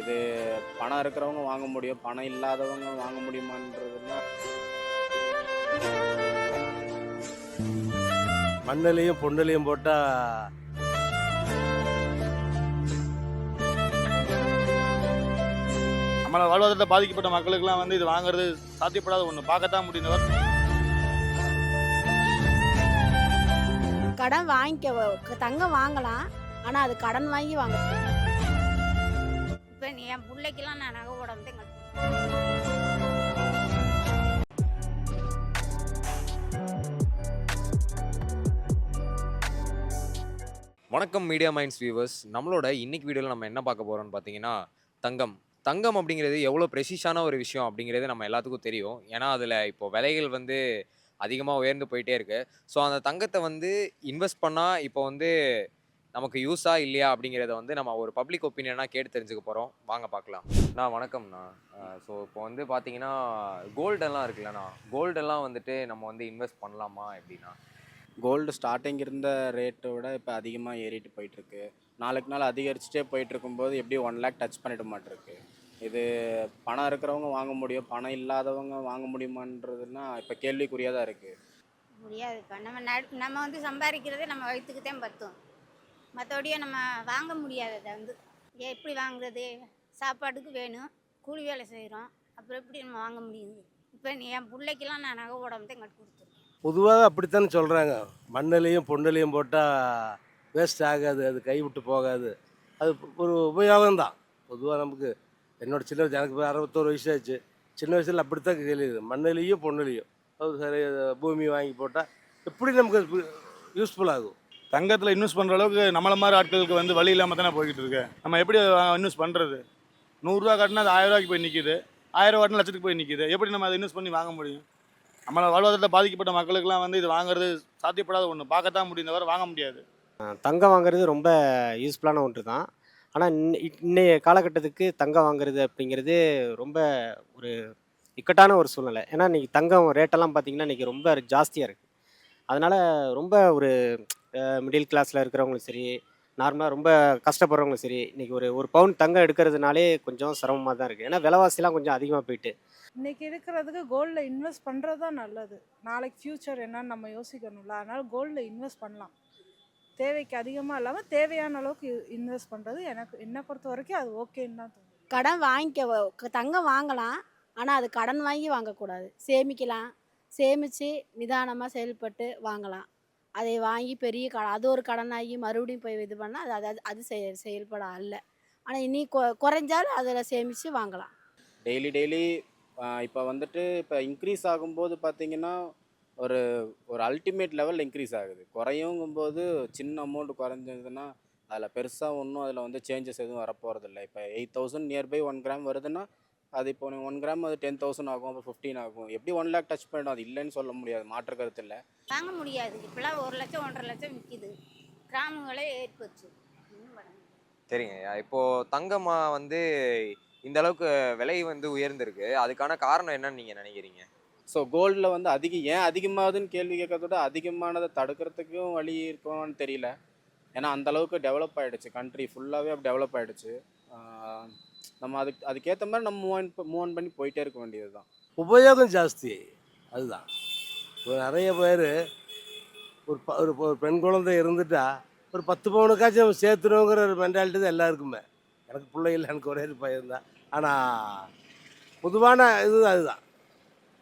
இது பணம் இருக்கிறவங்க வாங்க முடியும். பணம் இல்லாதவங்க வாங்க முடியுமான்றதுன்னா. மண்ணிலையும் பொண்ணுலையும் போட்டால் நம்மளை வாழ்வாதாரத்தை பாதிக்கப்பட்ட மக்களுக்கெல்லாம் வந்து இது வாங்குறது சாத்தியப்படாத ஒன்று பார்க்கத்தான் முடியும் கடன் வாங்கிக்க தங்கம் வாங்கலாம். ஆனால் அது கடன் வாங்கி வாங்க கொடுப்பேன் என் பிள்ளைக்கெல்லாம் நான் நகை உடம்பு வணக்கம் மீடியா மைண்ட்ஸ் வியூவர்ஸ் நம்மளோட இன்னைக்கு வீடியோவில் நம்ம என்ன பார்க்க போகிறோம்னு பார்த்தீங்கன்னா தங்கம். தங்கம் அப்படிங்கிறது எவ்வளோ ப்ரெசிஷான ஒரு விஷயம் அப்படிங்கிறது நம்ம எல்லாத்துக்கும் தெரியும். ஏன்னா அதில் இப்போ விலைகள் வந்து அதிகமாக உயர்ந்து போயிட்டே இருக்குது ஸோ அந்த தங்கத்தை வந்து இன்வெஸ்ட் பண்ணால் இப்போ வந்து நமக்கு யூஸா இல்லையா அப்படிங்கிறத வந்து நம்ம ஒரு பப்ளிக் ஒப்பீனியனாக கேட்டு தெரிஞ்சுக்க போகிறோம் வாங்க பார்க்கலாம். நான் வணக்கம்ண்ணா. ஸோ இப்போ வந்து பார்த்தீங்கன்னா கோல்டெல்லாம் இருக்குல்லண்ணா கோல்டெல்லாம் வந்துட்டு நம்ம வந்து இன்வெஸ்ட் பண்ணலாமா எப்படின்னா கோல்டு ஸ்டார்டிங் இருந்த ரேட்டை விட இப்போ அதிகமாக ஏறிட்டு போயிட்டுருக்கு. நாளுக்கு நாள் அதிகரிச்சுட்டே போயிட்டு இருக்கும்போது எப்படி ஒன் லேக் டச் பண்ணிட மாட்டிருக்கு. இது பணம் இருக்கிறவங்க வாங்க முடியும். பணம் இல்லாதவங்க வாங்க முடியுமான்றதுன்னா இப்போ கேள்விக்குறியாக தான் இருக்குது முடியாது நம்ம நம்ம வந்து சம்பாதிக்கிறதே நம்ம வயிற்றுக்கு தான் பத்தும். மற்றபடியே நம்ம வாங்க முடியாது அதை வந்து எப்படி வாங்குறது? சாப்பாட்டுக்கு வேணும். கூலி வேலை செய்கிறோம் அப்புறம் எப்படி நம்ம வாங்க முடியுது? இப்போ நீ என் பிள்ளைக்கெல்லாம் நான் நகை உடம்பு தான் எங்கிட்ட கொடுத்துருக்கேன். பொதுவாக அப்படித்தானே சொல்கிறாங்க மண்ணிலையும் பொண்ணிலையும் போட்டால் வேஸ்ட் ஆகாது. அது கை விட்டு போகாது. அது ஒரு உபயோகம் தான். பொதுவாக நமக்கு என்னோடய சின்ன வயசு எனக்கு அறுபத்தோரு வயசு ஆச்சு. சின்ன வயசில் அப்படித்தான் கேள்வி மண்ணிலையும் பொண்ணுலையும். அது சரி பூமி வாங்கி போட்டால் எப்படி நமக்கு யூஸ்ஃபுல் ஆகும்? தங்கத்தில் இன்வெஸ்ட் பண்ணுற அளவுக்கு நம்மள மாதிரி ஆட்களுக்கு வந்து வழி இல்லாமல் தானே போய்கிட்டு இருக்கு. நம்ம எப்படி இன்வெஸ்ட் பண்ணுறது நூறுரூவா கட்டினா அது ஆயிரம் ரூபாய்க்கு போய் நிற்கிது ஆயிரம் கட்டினா லட்சத்துக்கு போய் நிற்கிது எப்படி நம்ம அதை இன்வெஸ்ட் பண்ணி வாங்க முடியும்? நம்மளை வாழ்வாதாரத்தை பாதிக்கப்பட்ட மக்களுக்கெல்லாம் வந்து இது வாங்குறது சாத்தியப்படாத ஒன்று பார்க்கத்தான் முடியும். வாங்க முடியாது. தங்கம் வாங்குறது ரொம்ப யூஸ்ஃபுல்லான ஒன்று தான் ஆனால் இன்னைய காலகட்டத்துக்கு தங்கம் வாங்குறது அப்படிங்கிறது ரொம்ப ஒரு இக்கட்டான ஒரு சூழ்நிலை. ஏன்னா இன்றைக்கி தங்கம் ரேட்டெல்லாம் பார்த்தீங்கன்னா இன்றைக்கி ரொம்ப ஜாஸ்தியாக இருக்குது அதனால் ரொம்ப ஒரு மிடில் கிளாஸில் இருக்கிறவங்களும் சரி நார்மலாக ரொம்ப கஷ்டப்படுறவங்களும் சரி இன்றைக்கி ஒரு ஒரு பவுன் தங்கம் எடுக்கிறதுனாலே கொஞ்சம் சிரமமாக தான் இருக்குது ஏன்னா விலைவாசிலாம் கொஞ்சம் அதிகமாக போயிட்டு. இன்னைக்கு இருக்கிறதுக்கு கோல்டில் இன்வெஸ்ட் பண்ணுறது தான் நல்லது. நாளைக்கு ஃப்யூச்சர் என்னன்னு நம்ம யோசிக்கணும்ல. அதனால் கோல்டில் இன்வெஸ்ட் பண்ணலாம். தேவைக்கு அதிகமாக இல்லாமல் தேவையான அளவுக்கு இன்வெஸ்ட் பண்ணுறது எனக்கு என்னை பொறுத்த வரைக்கும் அது ஓகேன்னு தான் தோணும் கடன் வாங்கிக்க தங்கம் வாங்கலாம். ஆனால் அது கடன் வாங்கி வாங்கக்கூடாது. சேமிக்கலாம். சேமித்து நிதானமாக செயல்பட்டு வாங்கலாம். அதை வாங்கி பெரிய க அது ஒரு கடனாகி மறுபடியும் போய் இது பண்ணால் அது அது அது செய- செயல்பட அல்ல. ஆனால் இனி கொ குறைஞ்சாலும் அதில் சேமித்து வாங்கலாம். டெய்லி டெய்லி இப்போ வந்துட்டு இப்போ இன்க்ரீஸ் ஆகும்போது பார்த்தீங்கன்னா ஒரு ஒரு அல்டிமேட் லெவலில் இன்க்ரீஸ் ஆகுது. குறையுங்கும்போது சின்ன அமௌண்ட் குறைஞ்சதுன்னா அதில் பெருசாக ஒன்றும் அதில் வந்து சேஞ்சஸ் எதுவும் வரப்போகிறதில்ல இப்போ eight thousand nearby one gram வருதுன்னா அது இப்போ ஒன் கிராம் அது டென் தௌசண்ட் ஆகும் அப்புறம் ஃபிஃப்டீன் ஆகும். எப்படி ஒன் லேக் டச் பண்ணிடும்? அது இல்லைன்னு சொல்ல முடியாது. மாற்று கருத்து இல்லை. வாங்க முடியாது. இப்போலாம் ஒரு லட்சம் ஒன்றரை லட்சம் விற்கிது கிராமங்களே ஏறி போச்சு. சரிங்க. இப்போ தங்கமா வந்து இந்த அளவுக்கு விலை வந்து உயர்ந்திருக்கு. அதுக்கான காரணம் என்னன்னு நீங்க நினைக்கிறீங்க? ஸோ கோல்டில் வந்து அதிக ஏன் அதிகமாகுதுன்னு கேள்வி கேட்கறத விட அதிகமானதை தடுக்கிறதுக்கும் வழி இருக்குமான்னு தெரியல. ஏன்னா அந்த அளவுக்கு டெவலப் ஆயிடுச்சு. கண்ட்ரி ஃபுல்லாகவே டெவலப் ஆயிடுச்சு. ஆஹ் நம்ம அதுக்கு அதுக்கேற்ற மாதிரி நம்ம மூவ் மூவ் ஆன் பண்ணி போயிட்டே இருக்க வேண்டியது தான் உபயோகம் ஜாஸ்தி. அதுதான். இப்போ நிறைய பேர் ஒரு ப ஒரு ஒரு பெண் குழந்தை இருந்துட்டா ஒரு பத்து பவுனுக்காச்சும் சேர்த்துணுங்கிற ஒரு மென்டாலிட்டி தான் எல்லாருக்குமே. எனக்கு பிள்ளை இல்லை எனக்கு ஒரே ஒரு பையன் தான் ஆனால் பொதுவான இது அதுதான்.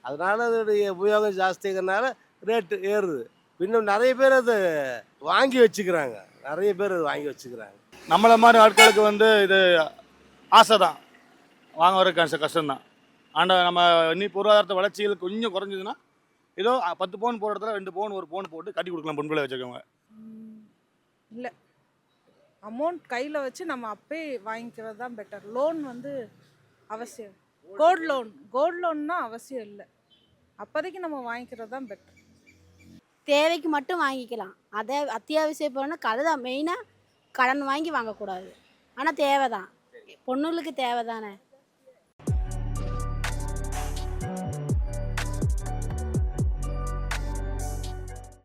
அதனால் அதோடைய உபயோகம் ஜாஸ்திங்கிறனால ரேட்டு ஏறுது. இன்னும் நிறைய பேர் அதை வாங்கி வச்சுக்கிறாங்க. நிறைய பேர் அதை வாங்கி வச்சுக்கிறாங்க. நம்மள மாதிரி ஆட்களுக்கு வந்து இது ஆசை தான் வாங்க வர கஷ்ட கஷ்டம்தான். ஆனால் நம்ம இன்னி பொருளாதாரத்தை வளர்ச்சிகள் கொஞ்சம் குறைஞ்சதுன்னா ஏதோ பத்து பவுன் போடுற இடத்துல ரெண்டு பவுன் ஒரு பவுன் போட்டு கட்டி கொடுக்கலாம் பொன் பிள்ளை வச்சுக்கோங்க இல்லை. அமௌண்ட் கையில் வச்சு நம்ம அப்பே வாங்கிக்கிறது தான் பெட்டர் லோன் வந்து அவசியம். கோல்ட் லோன் கோல்ட் லோன்னா அவசியம் இல்லை. அப்போதைக்கு நம்ம வாங்கிக்கிறது தான் பெட்டர் தேவைக்கு மட்டும் வாங்கிக்கலாம். அதை அத்தியாவசிய பொருள்னா கதை தான். மெயினாக கடன் வாங்கி வாங்கக்கூடாது. ஆனால் தேவை தான் பொண்ணுங்களுக்கு தேவை தானே